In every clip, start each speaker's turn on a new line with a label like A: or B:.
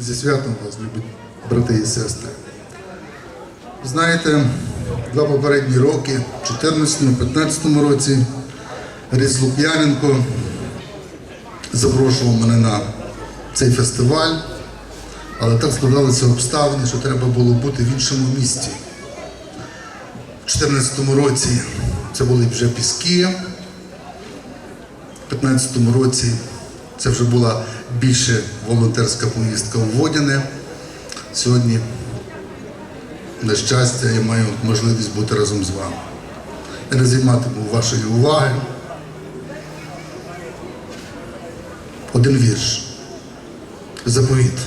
A: Зі святом вас, любі брати і сестри. Знаєте, два попередні роки, в 2014-2015 році, Гріс Лук'яненко запрошував мене на цей фестиваль, але так складалися обставини, що треба було бути в іншому місті. У 2014 році це були вже піски, в 2015 році це вже була більше волонтерська поїздка у Водяне. Сьогодні, на щастя, я маю можливість бути разом з вами. Я не займатиму вашої уваги. Один вірш. Заповіт.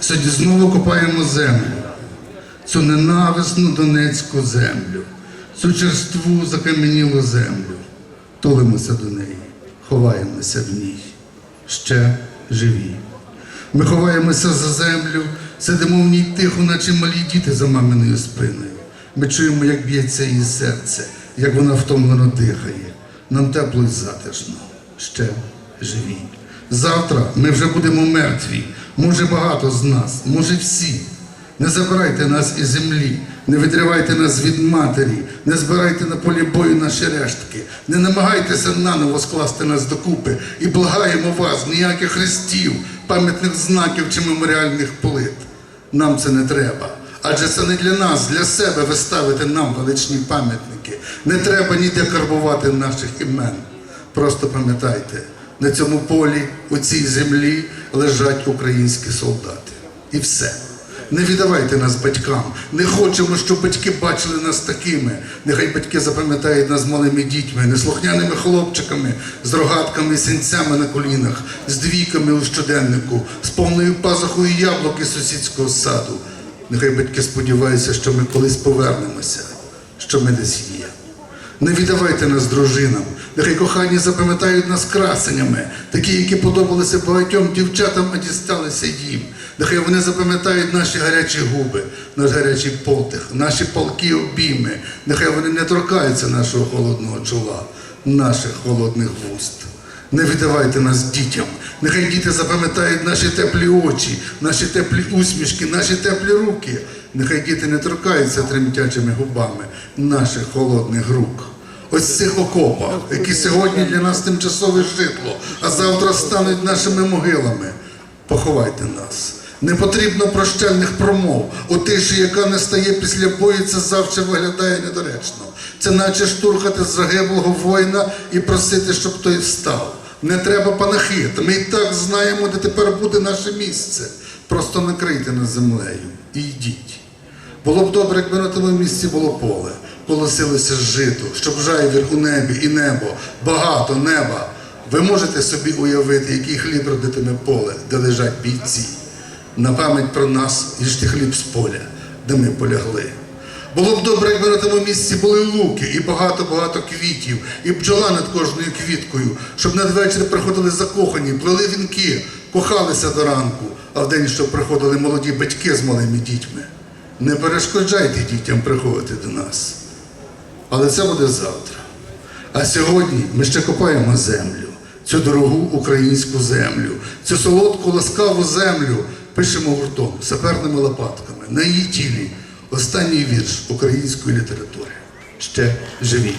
A: Сьогодні знову копаємо землю, цю ненависну донецьку землю, цю черству закам'янілу землю. Тулимося до неї, ховаємося в ній, ще живі. Ми ховаємося за землю, сидимо в ній тихо, наче малі діти за маминою спиною. Ми чуємо, як б'ється її серце, як вона втомлено дихає. Нам тепло і затишно, ще живі. Завтра ми вже будемо мертві. Може багато з нас, може всі. Не забирайте нас із землі, не відривайте нас від матері, не збирайте на полі бою наші рештки, не намагайтеся наново скласти нас докупи і благаємо вас ніяких хрестів, пам'ятних знаків чи меморіальних плит. Нам це не треба. Адже це не для нас, для себе ви ставите нам величні пам'ятники. Не треба ніде карбувати наших імен. Просто пам'ятайте, на цьому полі, у цій землі лежать українські солдати. І все. Не віддавайте нас батькам. Не хочемо, щоб батьки бачили нас такими. Нехай батьки запам'ятають нас малими дітьми, неслухняними хлопчиками, з рогатками і синцями на колінах, з двійками у щоденнику, з повною пазухою яблук із сусідського саду. Нехай батьки сподіваються, що ми колись повернемося, що ми десь є. Не віддавайте нас дружинам, нехай кохані запам'ятають нас красенями, такі, які подобалися багатьом дівчатам, а дісталися їм. Нехай вони запам'ятають наші гарячі губи, наш гарячий потих, наші палкі обійми. Нехай вони не торкаються нашого холодного чола, наших холодних вуст. Не віддавайте нас дітям. Нехай діти запам'ятають наші теплі очі, наші теплі усмішки, наші теплі руки. Нехай діти не торкаються тремтячими губами наших холодних рук. Ось цих окопах, які сьогодні для нас тимчасове житло, а завтра стануть нашими могилами. Поховайте нас. Не потрібно прощальних промов. У тиші, яка не стає після бою, це завжди виглядає недоречно. Це наче штурхати загиблого воїна і просити, щоб той встав. Не треба панахид. Ми і так знаємо, де тепер буде наше місце. Просто накрийте нас землею і йдіть. Було б добре, якби на тому місці було поле, колосилося жито, щоб жайвір у небі і небо, багато неба. Ви можете собі уявити, який хліб родитиме поле, де лежать бійці. На пам'ять про нас їжте хліб з поля, де ми полягли. Було б добре, якби на тому місці були луки і багато-багато квітів, і бджола над кожною квіткою, щоб надвечір приходили закохані, плели вінки, кохалися до ранку, а вдень, щоб приходили молоді батьки з малими дітьми. Не перешкоджайте дітям приходити до нас. Але це буде завтра. А сьогодні ми ще копаємо землю, цю дорогу українську землю, цю солодку ласкаву землю пишемо гуртом, саперними лопатками. На її тілі останній вірш української літератури. Ще живі.